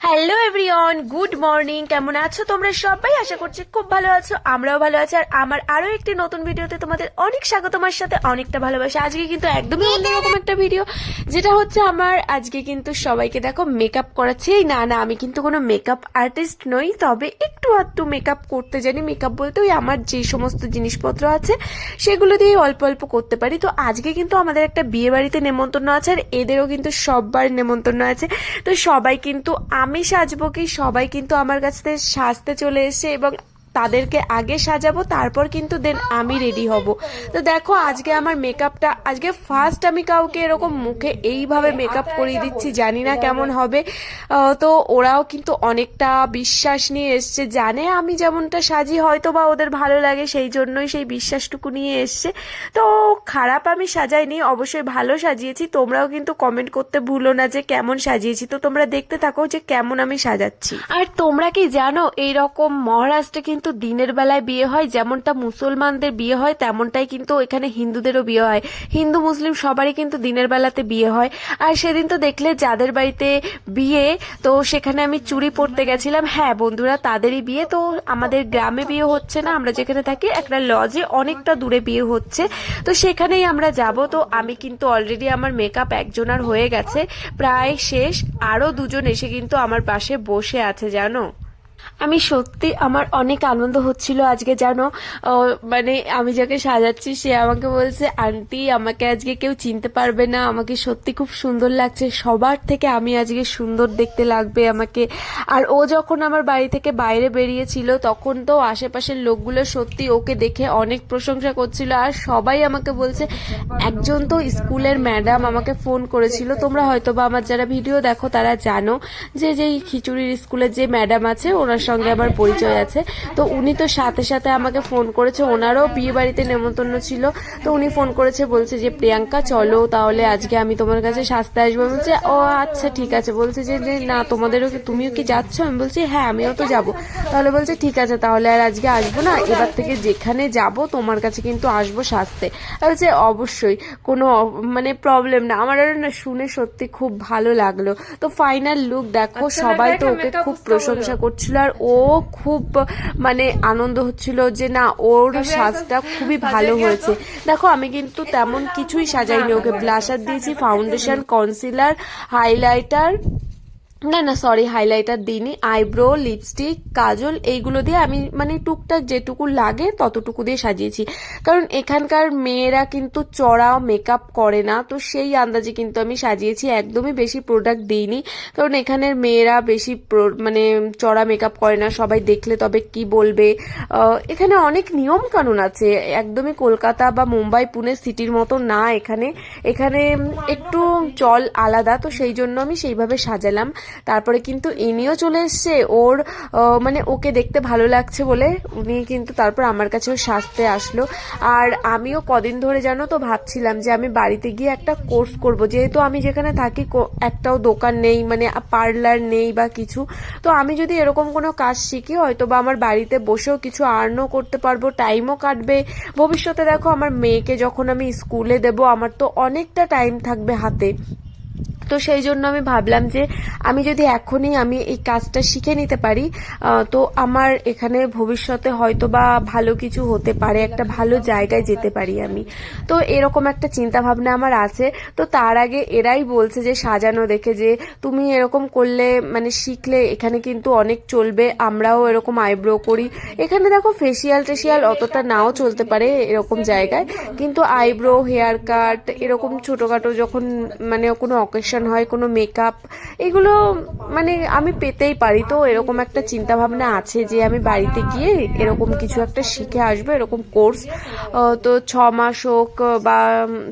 Hello everyone good morning কেমন আছো তোমরা সবাই? আশা করছি খুব ভালো আছো আমরাও ভালো আছি। আর আমার আরও একটি নতুন ভিডিওতে তোমাদের অনেক স্বাগত তোমার সাথে অনেকটা ভালোবাসা। আজকে কিন্তু একদমই অন্যরকম একটা ভিডিও যেটা হচ্ছে আমার আজকে কিন্তু সবাইকে দেখো মেকআপ করাচ্ছি। না না আমি কিন্তু কোনো মেকআপ আর্টিস্ট নই তবে একটু আধটু মেকআপ করতে জানি। মেকআপ বলতে ওই আমার যে সমস্ত জিনিসপত্র আছে সেগুলো দিয়ে অল্প অল্প করতে পারি। তো আজকে কিন্তু আমাদের একটা বিয়ে বাড়িতে নেমন্তন্ন আছে আর এদেরও কিন্তু সববার নেমন্তন্ন আছে। তো সবাই কিন্তু আমি সাজবো কি সবাই কিন্তু আমার কাছ থেকে সাজতে চলে এসে এবং তাদেরকে আগে সাজাবো, তারপর কিন্তু দেন আমি রেডি হব। তো দেখো, আজকে আমার মেকআপটা আজকে ফার্স্ট আমি কাউকে এরকম মুখে এইভাবে মেকআপ করিয়ে দিচ্ছি, জানি না কেমন হবে। তো ওরাও কিন্তু অনেকটা বিশ্বাস নিয়ে এসছে, জানে আমি যেমনটা সাজি হয়তো বা ওদের ভালো লাগে, সেই জন্যই সেই বিশ্বাসটুকু নিয়ে এসছে। তো খারাপ আমি সাজাইনি, অবশ্যই ভালো সাজিয়েছি, তোমরাও কিন্তু কমেন্ট করতে ভুলো না যে কেমন সাজিয়েছি। তো তোমরা দেখতে থাকো যে কেমন আমি সাজাচ্ছি। আর তোমরা কি জানো এই রকম মহারাষ্ট্রে কিন্তু দিনের বেলায় বিয়ে হয়, যেমনটা মুসলমানদের বিয়ে হয়, তেমনটাই কিন্তু এখানে হিন্দুদেরও বিয়ে হয়। হিন্দু, মুসলিম সবারই কিন্তু দিনের বেলাতে বিয়ে হয়। আর সেদিন তো দেখলে যাদের বাড়িতে বিয়ে, তো সেখানে আমি চুরি পরতে গেছিলাম। হ্যাঁ বন্ধুরা, তাদেরই বিয়ে। তো আমাদের গ্রামে বিয়ে হচ্ছে না, আমরা যেখানে থাকি, একটা লজে অনেকটা দূরে বিয়ে হচ্ছে। তো সেখানেই আমরা যাব। তো আমি কিন্তু অলরেডি আমার মেকআপ একজনার হয়ে গেছে। প্রায় শেষ। আরও দুজন এসে কিন্তু আমার পাশে বসে আছে, জানো? আমি সত্যি আমার অনেক আনন্দ হচ্ছিল আজকে জানো মানে আমি যাকে সাজাচ্ছি সে আমাকে বলছে, আন্টি, আমাকে আজকে কেউ চিনতে পারবে না, আমাকে সত্যি খুব সুন্দর লাগছে, সবার থেকে আমি আজকে সুন্দর দেখতে লাগবে আমাকে। আর ও যখন আমার বাড়ি থেকে বাইরে বেরিয়েছিল, তখন তো আশেপাশের লোকগুলো সত্যি ওকে দেখে অনেক প্রশংসা করছিল, আর সবাই আমাকে বলছে, একজন তো স্কুলের ম্যাডাম আমাকে ফোন করেছিল, তোমরা হয়তো বা আমার যারা ভিডিও দেখো তারা জানো যে যেই খিচুড়ির স্কুলের যে ম্যাডাম আছে ওনার সঙ্গে আমার পরিচয় আছে। তো উনি তো সাথে সাথে আমাকে ফোন করেছে। ওনারও বিয়ে বাড়িতে নেমন্তন্ন ছিল। তো উনি ফোন করেছে বলছে যে প্রিয়াঙ্কা চলো তাহলে আজকে আমি তোমার কাছে সাজতে আসব। বলছে ও আচ্ছা ঠিক আছে। বলছে যে না তোমাদেরও কি তুমিও কি যাচ্ছ? আমি বলছি হ্যাঁ আমিও তো যাব। তাহলে বলছে ঠিক আছে তাহলে আর আজকে আসব না। এবার থেকে যেখানে যাব তোমার কাছে কিন্তু আসব সাজতে। আর বলছে অবশ্যই কোনো মানে প্রবলেম না। আমার আর না শুনে সত্যি খুব ভালো লাগল। তো ফাইনাল লুক দেখো সবাই তো ওকে খুব প্রশংসা করছিল। আর ও খুব মানে আনন্দ হচ্ছিল যে না ওর সাজটা খুবই ভালো হয়েছে। দেখো আমি কিন্তু তেমন কিছুই সাজাইনি ওকে। ব্লাশার দিয়েছি ফাউন্ডেশন কনসিলার হাইলাইটার না না সরি হাইলাইটার দিইনি। আইব্রো লিপস্টিক কাজল, এইগুলো দিয়ে আমি মানে টুকটাক যেটুকু লাগে ততটুকু দিয়ে সাজিয়েছি। কারণ এখানকার মেয়েরা কিন্তু চড়া মেকআপ করে না, তো সেই আন্দাজে কিন্তু আমি সাজিয়েছি। একদমই বেশি প্রোডাক্ট দিইনি। কারণ এখানের মেয়েরা বেশি মানে চড়া মেকআপ করে না, সবাই দেখলে তবে কি বলবে? এখানে অনেক নিয়ম কানুন আছে। একদমই কলকাতা বা মুম্বাই, পুনে সিটির মতো না এখানে। এখানে একটু চল আলাদা, তো সেই জন্য আমি সেইভাবে সাজালাম। তারপরে কিন্তু ইনিও চলে এসছে। ওর মানে ওকে দেখতে ভালো লাগছে বলে উনি কিন্তু তারপর আমার কাছেও সাজতে আসলো। আর আমিও কদিন ধরে জানো তো ভাবছিলাম যে আমি বাড়িতে গিয়ে একটা কোর্স করব। যেহেতু আমি যেখানে থাকি একটাও দোকান নেই মানে পার্লার নেই বা কিছু। তো আমি যদি এরকম কোনো কাজ শিখি হয়তো বা আমার বাড়িতে বসেও কিছু আর্নও করতে পারব টাইমও কাটবে। ভবিষ্যতে দেখো আমার মেয়েকে যখন আমি স্কুলে দেব, আমার তো অনেকটা টাইম থাকবে হাতে। তো সেই জন্য আমি ভাবলাম যে আমি যদি এখনই আমি এই কাজটা শিখে নিতে পারি তো আমার এখানে ভবিষ্যতে হয়তো বা ভালো কিছু হতে পারে, একটা ভালো জায়গায় যেতে পারি আমি। তো এরকম একটা চিন্তা ভাবনা আমার আছে। তো তার আগে এরাই বলছে যে, সাজানো দেখে যে, তুমি এরকম করলে মানে শিখলে এখানে কিন্তু অনেক চলবে, আমরাও এরকম আইব্রো করি। এখানে দেখো ফেসিয়াল টেসিয়াল অতটা নাও চলতে পারে এরকম জায়গায়, কিন্তু আইব্রো হেয়ার কাট এরকম ছোটখাটো যখন মানে কোনো অকেশন হয়, কোনো মেকআপ এগুলো মানে আমি পেতেই পারি। তো এরকম একটা চিন্তা ভাবনা আছে যে আমি বাড়িতে গিয়ে এরকম কিছু একটা শিখে আসব, এরকম কোর্স তো ছ মাস হোক বা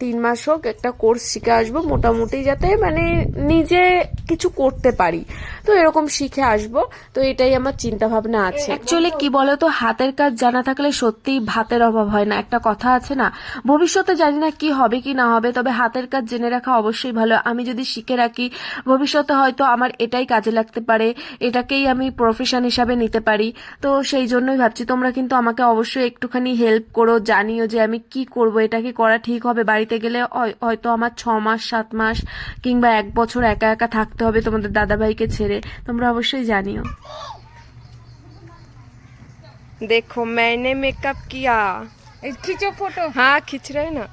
তিন মাস হোক একটা কোর্স শিখে আসব মোটামুটি যাতে মানে নিজে কিছু করতে পারি। তো এরকম শিখে আসব। তো এটাই আমার চিন্তা ভাবনা আছে। অ্যাকচুয়ালি কি বলতো, হাতের কাজ জানা থাকলে সত্যিই ভাতের অভাব হয় না। একটা কথা আছে না, ভবিষ্যতে জানি না কি হবে কি না হবে, তবে হাতের কাজ জেনে রাখা অবশ্যই ভালো। আমি যদি শিখে রাখি, ভবিষ্যতে হয়তো আমার এটাই কাজে লাগতে পারে, এটাকেই আমি প্রফেশন হিসাবে নিতে পারি। তো সেই জন্যই ভাবছি, তোমরা কিন্তু আমাকে অবশ্যই একটুখানি হেল্প করো, জানিও যে আমি কি করব, এটা কি করা ঠিক হবে? বাড়িতে গেলে হয়- হয়তো আমার ছ মাস, সাত মাস কিংবা এক বছর একা একা থাকতে করতে হবে তোমাদের দাদাভাইকে ছেড়ে তোমরা অবশ্যই জানিও देखो मैंने मेकअप किया खींचो फोटो हाँ खींच रहे हैं ना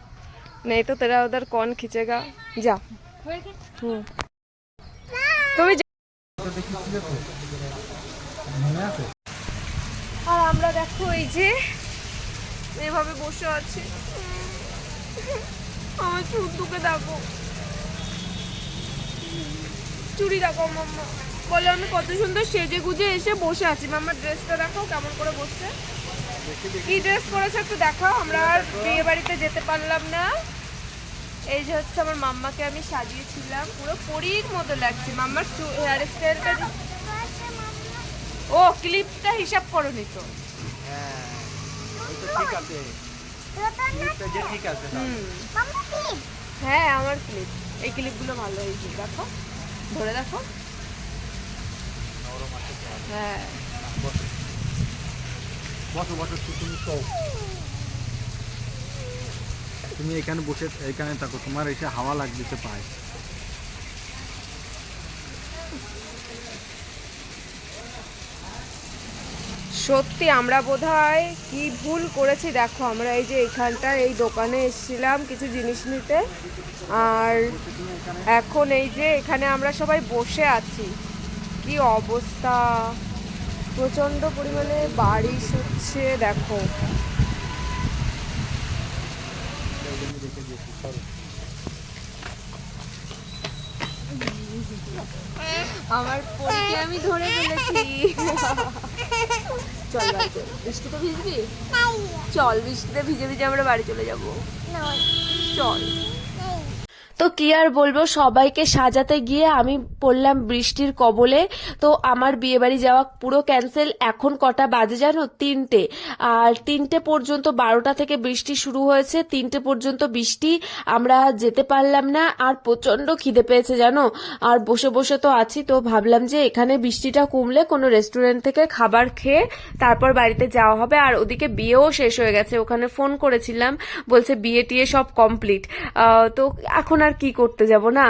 नहीं तो तेरा उधर कौन खींचेगा जा हम्म। তুমি যা- আর আমরা দেখো এই যে এভাবে বসে আছি আমার চুটুকে দেখো চুড়ি দেখো মাম্মা। বলে আমি কত সুন্দর সেজে গুজে এসে বসে আছি। মাম্মার ড্রেসটা দেখো কেমন করে বসছে। কি ড্রেস পরেছে একটু দেখাও আমরা আর বিয়ে বাড়িতে যেতে পারলাম না। এই যে হচ্ছে আমার মাম্মাকে আমি সাজিয়েছিলাম। পুরো পরীর মতো লাগছে। মাম্মার হেয়ার স্টাইলটা ও ক্লিপটা হিসাব করো নি তো ঠিক আছে। ক্লিপটা যে ঠিক আছে না হুম হ্যাঁ আমার ক্লিপ এই ক্লিপগুলো ভালো হয়েছে দেখো। ধরে দেখো। হ্যাঁ। তুমি তুমি এখানে বসে এখানে থাকো তোমার এসে হাওয়া লাগতেছে পায়। সত্যি আমরা বোধহয় কি ভুল করেছি? দেখো, আমরা এই যে এইখানটার এই দোকানে এসেছিলাম কিছু জিনিস নিতে। আর এখন এই যে এখানে আমরা সবাই বসে আছি। কি অবস্থা? প্রচণ্ড পরিমাণে বারিশ হচ্ছে, দেখো। আমার আমি ধরে ফেলেছি। চল বৃষ্টিতে ভিজবি? চল বৃষ্টিতে ভিজে ভিজে আমরা বাড়ি চলে যাব। চল। তো কি আর বলব, সবাইকে সাজাতে গিয়ে আমি পড়লাম বৃষ্টির কবলে। তো আমার বিয়ে বাড়ি যাওয়া পুরো ক্যান্সেল এখন কটা বাজে জানো? তিনটে। আর তিনটে পর্যন্ত বারোটা থেকে বৃষ্টি শুরু হয়েছে, তিনটে পর্যন্ত বৃষ্টি, আমরা যেতে পারলাম না, আর প্রচণ্ড খিদে পেয়েছে জানো? আর বসে বসে তো আছি, তো ভাবলাম যে এখানে বৃষ্টিটা কমলে কোনো রেস্টুরেন্ট থেকে খাবার খেয়ে তারপর বাড়িতে যাওয়া হবে। আর ওদিকে বিয়েও শেষ হয়ে গেছে, ওখানে ফোন করেছিলাম, বলছে বিয়ে টিয়ে সব কমপ্লিট তো এখন আর কি করতে যাব না?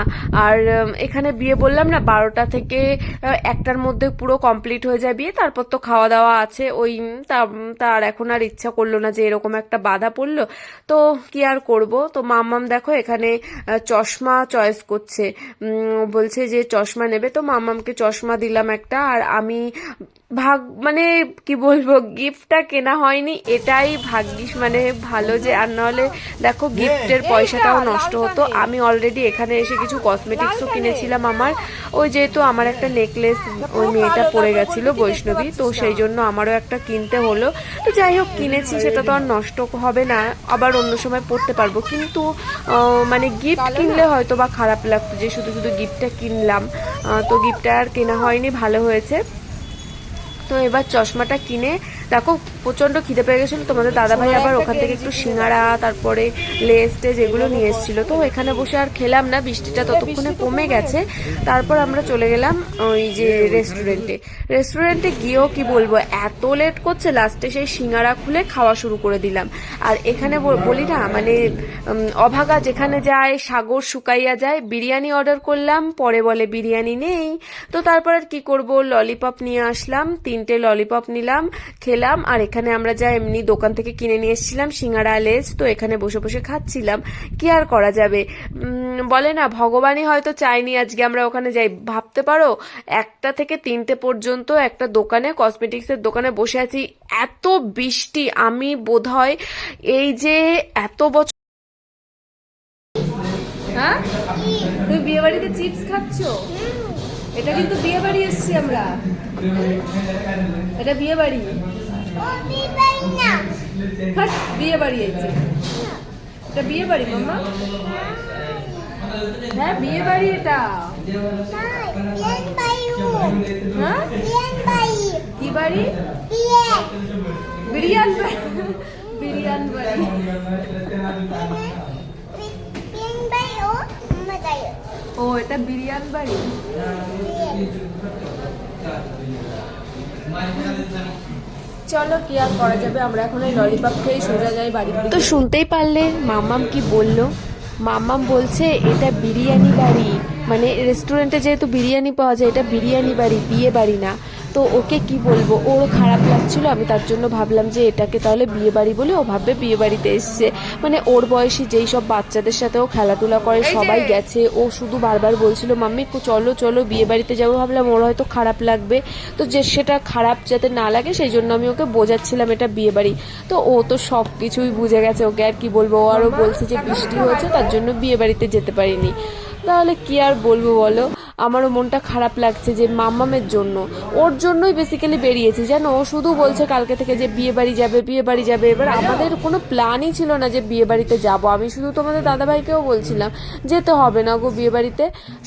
আর এখানে বিয়ে বললাম না বারোটা থেকে একটার মধ্যে পুরো কমপ্লিট হয়ে যায় বিয়ে। তারপর তো খাওয়া দাওয়া আছে। ওই তার এখন আর ইচ্ছা করল না যে এরকম একটা বাধা পড়ল। তো কি আর করব? তো মাম্মাম দেখো এখানে চশমা চয়েস করছে। বলছে যে চশমা নেবে। তো মাম্মামকে চশমা দিলাম একটা। আর আমি ভাগ মানে কি বলব গিফটটা কেনা হয়নি। এটাই ভাগ্যিস মানে ভালো যে আর নাহলে দেখো গিফটের পয়সাটাও নষ্ট হতো। আমি অলরেডি এখানে এসে কিছু কসমেটিক্সও কিনেছিলাম আমার। ওই যেহেতু আমার একটা নেকলেস ওই মেয়েটা পড়ে গেছিল বৈষ্ণবী, তো সেই জন্য আমারও একটা কিনতে হলো। তো যাই হোক, কিনেছি, সেটা তো আর নষ্ট হবে না। আবার অন্য সময় পড়তে পারব। কিন্তু মানে গিফট কিনলে হয়তো বা খারাপ লাগতো যে শুধু শুধু গিফটটা কিনলাম। তো গিফটটা আর কেনা হয়নি, ভালো হয়েছে। তো এবার চশমাটা কিনে দেখো প্রচণ্ড খিদে পেয়ে গেছিল। তোমাদের দাদাভাই আবার ওখান থেকে একটু সিঙ্গারা তারপরে লেস টেজ এগুলো নিয়ে এসেছিল। তো এখানে বসে আর খেলাম না বৃষ্টিটা ততক্ষণে কমে গেছে। তারপর আমরা চলে গেলাম ওই যে রেস্টুরেন্টে। রেস্টুরেন্টে গিয়েও কি বলব এত লেট করছে লাস্টে সেই সিঙ্গারা খুলে খাওয়া শুরু করে দিলাম। আর এখানে বল- বলি না মানে অভাগা যেখানে যায় সাগর শুকাইয়া যায় বিরিয়ানি অর্ডার করলাম পরে বলে বিরিয়ানি নেই। তো তারপর আর কি করব ললিপপ নিয়ে আসলাম তিনটে ললিপপ নিলাম খেলাম আর এখানে আমরা যা এমনি দোকান থেকে কিনে নিয়ে এসেছিলাম সিঙ্গারা লেস তো এখানে বসে বসে খাচ্ছিলাম। কি আর করা যাবে? বলে না ভগবানই হয়তো চাইনি আজকে আমরা ওখানে যাই। ভাবতে পারো একটা থেকে তিনটে পর্যন্ত একটা দোকানে কসমেটিক্সের দোকানে বসে আছি। এত বৃষ্টি আমি বোধহয় এই যে এত বছর হ্যাঁ? তুমি বিয়ে বাড়িতে চিপস খাচ্ছো? এটা কিন্তু বিয়ে বাড়ি এসছি আমরা। এটা বিয়ে বাড়ি হাট, বিয়ে বাড়ি এটা বিয়ে বাড়ি হ্যাঁ বিয়ে এটা। হ্যাঁ? কি বাড়ি? বিরিয়ান বাড়ি। বিরিয়ান বাড়ি। ও এটা বিরিয়ান বাড়ি। চলো, কি আর করা যাবে? আমরা এখন এই ললিপপ খেয়ে সোজা যাই বাড়ি তো শুনতেই পারলে মাম্মাম কি বলল? মাম্মাম বলছে, এটা বিরিয়ানি বাড়ি। মানে রেস্টুরেন্টে যেহেতু বিরিয়ানি পাওয়া যায়, এটা বিরিয়ানি বাড়ি, বিয়ে বাড়ি না। তো ওকে কি বলব? ওর খারাপ লাগছিল আমি তার জন্য ভাবলাম যে এটাকে তাহলে বিয়ে বাড়ি বলে ও ভাববে বিয়ে বাড়িতে এসছে। মানে ওর বয়সী যেই সব বাচ্চাদের সাথে ও খেলাধুলা করে সবাই গেছে ও শুধু বারবার বলছিল মাম্মি চলো চলো বিয়ে বাড়িতে যাব। ভাবলাম ওর হয়তো খারাপ লাগবে। তো যে সেটা খারাপ যাতে না লাগে সেই জন্য আমি ওকে বোঝাচ্ছিলাম এটা বিয়ে বাড়ি তো ও তো সব কিছুই বুঝে গেছে ওকে আর কি বলব? ও আরও বলছে যে বৃষ্টি হয়েছে তার জন্য বিয়ে বাড়িতে যেতে পারিনি। তাহলে কি আর বলব বলো? আমারও মনটা খারাপ লাগছে যে মাম্মামের জন্য। ওর জন্যই বেসিক্যালি বেরিয়েছি। জানো ও শুধু বলছে কালকে থেকে যে বিয়ে বাড়ি যাবে বিয়ে বাড়ি যাবে। এবার আমাদের কোনো প্ল্যানই ছিল না যে বিয়ে বাড়িতে যাব। আমি শুধু তোমাদের দাদাভাইকেও বলছিলাম, যেতে হবে না গো বিয়ে বাড়িতে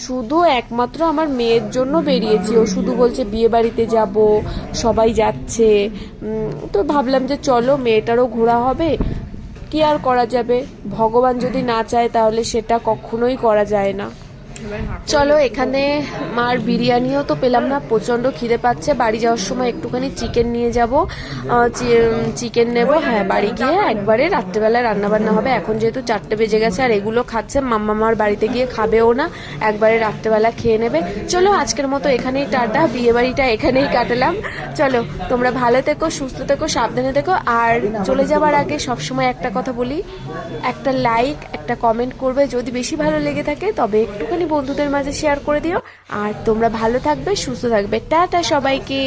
শুধু একমাত্র আমার মেয়ের জন্য বেরিয়েছি। ও শুধু বলছে বিয়ে বাড়িতে যাব, সবাই যাচ্ছে। তো ভাবলাম যে চলো, মেয়েটারও ঘোরা হবে। কি আর করা যাবে? ভগবান যদি না চায় তাহলে সেটা কখনোই করা যায় না। চলো, এখানে মার বিরিয়ানিও তো পেলাম না প্রচণ্ড খিদে পাচ্ছে। বাড়ি যাওয়ার সময় একটুখানি চিকেন নিয়ে যাব। চিকেন নেব হ্যাঁ বাড়ি গিয়ে একবারে রাত্রেবেলায় রান্না বান্না হবে। এখন যেহেতু চারটে বেজে গেছে আর এগুলো খাচ্ছে, মাম্মা মার বাড়িতে গিয়ে খাবেও না, একবারে রাত্রেবেলা খেয়ে নেবে। চলো, আজকের মতো এখানেই টাটা বিয়ে বাড়িটা এখানেই কাটালাম। চলো, তোমরা ভালো থেকো, সুস্থ থেকো, সাবধানে থেকো। আর চলে যাবার আগে সবসময় একটা কথা বলি, একটা লাইক একটা কমেন্ট করবে। যদি বেশি ভালো লেগে থাকে, তবে একটুখানি বন্ধুদের মাঝে শেয়ার করে দিও। আর তোমরা ভালো থাকবে সুস্থ থাকবে। টাটা সবাইকে।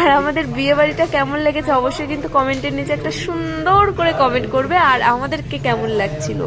আর আমাদের বিয়ে বাড়িটা কেমন লেগেছে অবশ্যই কিন্তু কমেন্টের নিচে একটা সুন্দর করে কমেন্ট করবে। আর আমাদেরকে কেমন লাগছিল?